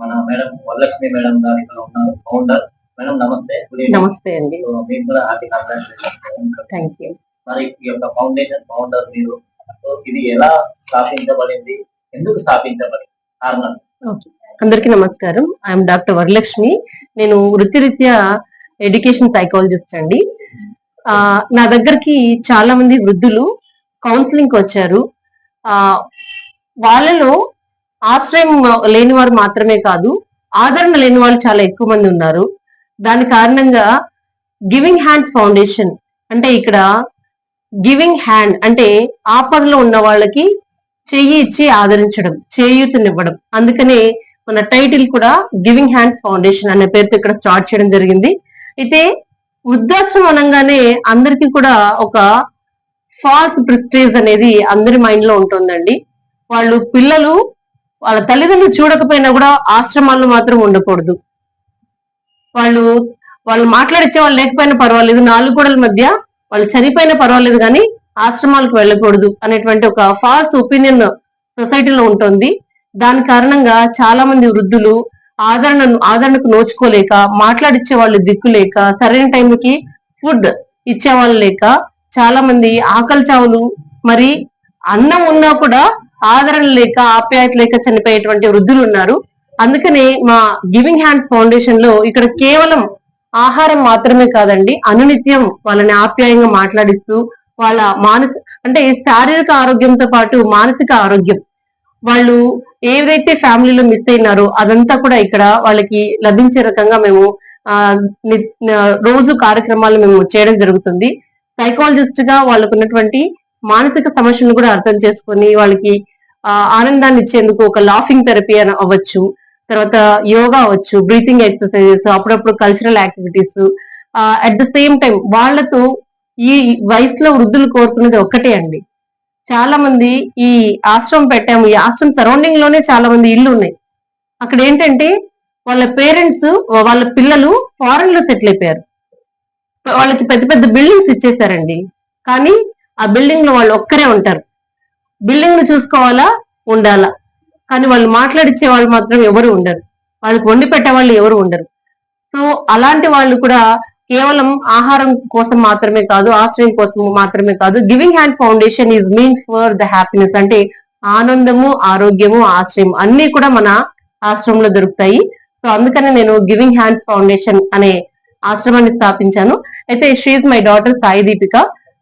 Varalakshmi madam గారు ఇక్కడ ఉన్నారు ఫౌండర్ మేడం నమస్తే. నమస్తే అండి. మీకు కూడా కంగ్రాచులేషన్ థ్యాంక్ యూ మరి ఈ యొక్క ఫౌండేషన్ ఫౌండర్ మీరు ఇది ఎలా స్థాపించబడింది? ఎందుకు స్థాపించబడింది? కారణం? అందరికీ నమస్కారం. I'm doctor Varalakshmi. నేను వృత్తిరీత్యా ఎడ్యుకేషన్ సైకాలజిస్ట్ అండి. ఆ, నా దగ్గరికి చాలా మంది వృద్ధులు కౌన్సిలింగ్ వచ్చారు. ఆ వాళ్ళలో ఆశ్రయం లేని వారు మాత్రమే కాదు ఆదరణ లేని వాళ్ళు చాలా ఎక్కువ మంది ఉన్నారు. దాని కారణంగా గివింగ్ హ్యాండ్స్ ఫౌండేషన్ అంటే ఇక్కడ గివింగ్ హ్యాండ్ అంటే ఆపదలో ఉన్న వాళ్ళకి చెయ్యి ఇచ్చి ఆదరించడం చేయూతనివ్వడం. అందుకనే మన టైటిల్ కూడా గివింగ్ హ్యాండ్స్ ఫౌండేషన్ అనే పేరుతో ఇక్కడ స్టార్ట్ చేయడం జరిగింది. అయితే వృద్ధాశ్రమం అనగానే అందరికీ కూడా ఒక ఫాల్స్ ప్రిస్టేజ్ అనేది అందరి మైండ్లో ఉంటుందండి. వాళ్ళు పిల్లలు వాళ్ళ తల్లిదండ్రులు చూడకపోయినా కూడా ఆశ్రమాల్లో మాత్రం ఉండకూడదు. వాళ్ళు వాళ్ళు మాట్లాడిచ్చే వాళ్ళు లేకపోయినా పర్వాలేదు. నాలుగు గోడల మధ్య వాళ్ళు చనిపోయినా పర్వాలేదు కానీ ఆశ్రమాలకు వెళ్ళకూడదు అనేటువంటి ఒక ఫాల్స్ ఒపీనియన్ సొసైటీలో ఉంటుంది. దాని కారణంగా చాలా మంది వృద్ధులు ఆదరణను ఆదరణకు నోచుకోలేక మాట్లాడిచ్చే వాళ్ళు దిక్కు లేక సరైన టైంకి ఫుడ్ ఇచ్చే వాళ్ళు లేక చాలా మంది ఆకలి చావులు మరి అన్నం ఉన్నా కూడా ఆదరణ లేక ఆప్యాయత లేక చనిపోయేటువంటి వృద్ధులు ఉన్నారు. అందుకనే మా గివింగ్ హ్యాండ్స్ ఫౌండేషన్లో ఇక్కడ కేవలం ఆహారం మాత్రమే కాదండి అనునిత్యం వాళ్ళని ఆప్యాయంగా మాట్లాడిస్తూ వాళ్ళ మానసి అంటే శారీరక ఆరోగ్యంతో పాటు మానసిక ఆరోగ్యం. వాళ్ళు ఏదైతే ఫ్యామిలీలో మిస్ అయినారో అదంతా కూడా ఇక్కడ వాళ్ళకి లభించే రకంగా మేము ఆ, రోజు కార్యక్రమాలు మేము చేయడం జరుగుతుంది. సైకాలజిస్ట్గా వాళ్ళకు ఉన్నటువంటి మానసిక సమస్యలను కూడా అర్థం చేసుకొని వాళ్ళకి ఆనందాన్ని ఇచ్చేందుకు ఒక లాఫింగ్ థెరపీ అని అవ్వచ్చు. తర్వాత యోగా అవ్వచ్చు బ్రీతింగ్ ఎక్సర్సైజెస్ అప్పుడప్పుడు cultural activities at the same time వాళ్ళతో ఈ వయసులో వృద్ధులు కోరుతున్నది ఒక్కటే అండి. చాలా మంది ఈ ఆశ్రమం పెట్టాము ఈ ఆశ్రమం సరౌండింగ్లోనే చాలా మంది ఇల్లు ఉన్నాయి. అక్కడ ఏంటంటే వాళ్ళ పేరెంట్స్ వాళ్ళ పిల్లలు ఫారెన్లో సెటిల్ అయిపోయారు. వాళ్ళకి పెద్ద పెద్ద బిల్డింగ్స్ ఇచ్చేసారండి. కానీ ఆ బిల్డింగ్లో వాళ్ళు ఒక్కరే ఉంటారు. బిల్డింగ్ను చూసుకోవాలా? ఉండాలా. కానీ వాళ్ళు మాట్లాడిచ్చే వాళ్ళు మాత్రం ఎవరు ఉండరు. వాళ్ళకి వండి పెట్టే వాళ్ళు ఎవరు ఉండరు. సో అలాంటి వాళ్ళు కూడా కేవలం ఆహారం కోసం మాత్రమే కాదు ఆశ్రయం కోసం మాత్రమే కాదు giving hand foundation is mean for the happiness అంటే ఆనందము ఆరోగ్యము ఆశ్రయం అన్ని కూడా మన ఆశ్రమంలో దొరుకుతాయి. సో అందుకనే నేను గివింగ్ హ్యాండ్స్ ఫౌండేషన్ అనే ఆశ్రమాన్ని స్థాపించాను. అయితే she is my daughter Sai Deepika.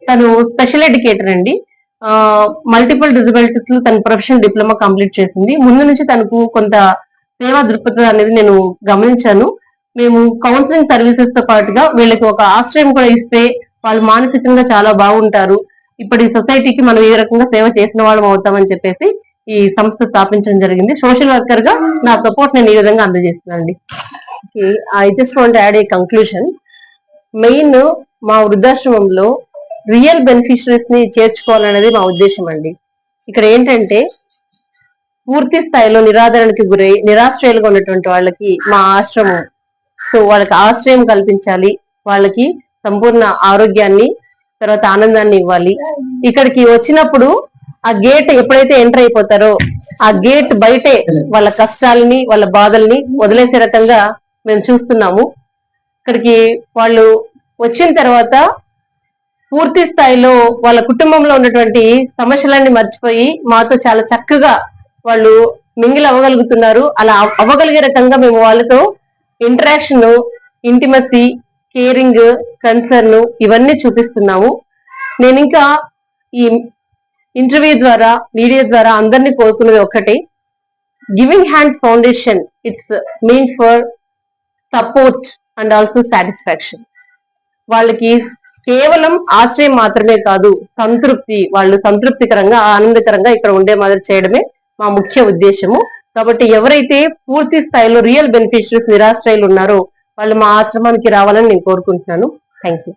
తను స్పెషల్ ఎడ్యుకేటర్ అండి. మల్టిపుల్ డిజబిలిటీస్లో తన ప్రొఫెషనల్ డిప్లొమా కంప్లీట్ చేసింది. ముందు నుంచి తనకు కొంత సేవా దృక్పథం అనేది నేను గమనించాను. మేము కౌన్సిలింగ్ సర్వీసెస్తో పాటుగా వీళ్ళకి ఒక ఆశ్రయం కూడా ఇస్తే వాళ్ళు మానసికంగా చాలా బాగుంటారు. ఇప్పటి సొసైటీకి మనం ఏ రకంగా సేవ చేసిన వాళ్ళం అవుతామని చెప్పేసి ఈ సంస్థ స్థాపించడం జరిగింది. సోషల్ వర్కర్గా నా సపోర్ట్ నేను ఈ విధంగా అందజేస్తున్నానండి. I just want add a conclusion main మా వృద్ధాశ్రమంలో రియల్ బెనిఫిషరీస్ని చేర్చుకోవాలనేది మా ఉద్దేశం అండి. ఇక్కడ ఏంటంటే పూర్తి స్థాయిలో నిరాదరణకి గురై నిరాశ్రయాలుగా ఉన్నటువంటి వాళ్ళకి మా ఆశ్రమం. సో వాళ్ళకి ఆశ్రయం కల్పించాలి. వాళ్ళకి సంపూర్ణ ఆరోగ్యాన్ని తర్వాత ఆనందాన్ని ఇవ్వాలి. ఇక్కడికి వచ్చినప్పుడు ఆ గేట్ ఎప్పుడైతే ఎంటర్ అయిపోతారో ఆ గేట్ బయటే వాళ్ళ కష్టాలని వాళ్ళ బాధల్ని వదిలేసే రకంగా మేము చూస్తున్నాము. ఇక్కడికి వాళ్ళు వచ్చిన తర్వాత పూర్తి స్థాయిలో వాళ్ళ కుటుంబంలో ఉన్నటువంటి సమస్యలన్నీ మర్చిపోయి మాతో చాలా చక్కగా వాళ్ళు మింగిల్ అవ్వగలుగుతున్నారు. అలా అవ్వగలిగే రకంగా మేము వాళ్ళతో ఇంటరాక్షన్ ఇంటిమసీ కేరింగ్ కన్సర్న్ ఇవన్నీ చూపిస్తున్నాము. నేను ఇంకా ఈ ఇంటర్వ్యూ ద్వారా మీడియా ద్వారా అందరినీ కోరుకున్నది ఒకటి giving hands foundation it's mean for support and also satisfaction వాళ్ళకి కేవలం ఆశ్రయం మాత్రమే కాదు సంతృప్తి వాళ్ళు సంతృప్తికరంగా ఆనందకరంగా ఇక్కడ ఉండే మాదిరి చేయడమే మా ముఖ్య ఉద్దేశము. కాబట్టి ఎవరైతే పూర్తి స్థాయిలో రియల్ బెనిఫిషరీస్ నిరాశ్రయులు ఉన్నారో వాళ్ళు మా ఆశ్రమానికి రావాలని నేను కోరుకుంటున్నాను. Thank you